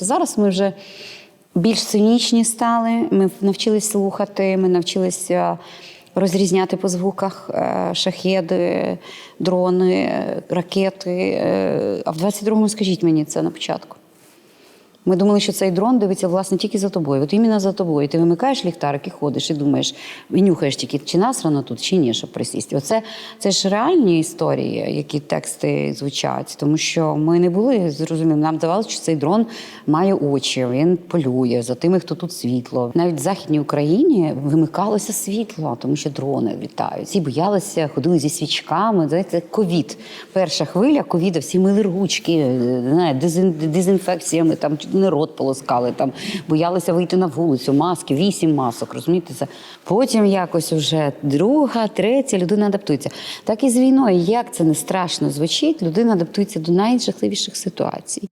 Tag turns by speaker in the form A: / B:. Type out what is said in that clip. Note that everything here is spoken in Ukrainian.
A: Зараз ми вже більш цинічні стали. Ми навчились слухати, ми навчилися розрізняти по звуках е, шахеди, дрони, ракети. Е, А в 22-му скажіть мені це на початку. Ми думали, що цей дрон дивиться власне тільки за тобою. От іменно за тобою. Ти вимикаєш ліхтарик і ходиш, і думаєш, і нюхаєш тільки, чи насрано тут, чи ні, щоб присісти. Оце це ж реальні історії, які тексти звучать, тому що ми не були зрозуміло. Нам здавалося, що цей дрон має очі, він полює за тими, хто тут світло. Навіть в Західній Україні вимикалося світло, тому що дрони літають. Всі боялися, ходили зі свічками. Знаєте, ковід. Перша хвиля ковіда, всі мили ручки, е, дезін- дезінфекціями, там не рот полоскали, там боялися вийти на вулицю, маски, вісім масок. Розумієте це? Потім якось вже друга, третя людина адаптується. Так і з війною, як це не страшно звучить, людина адаптується до найжахливіших ситуацій.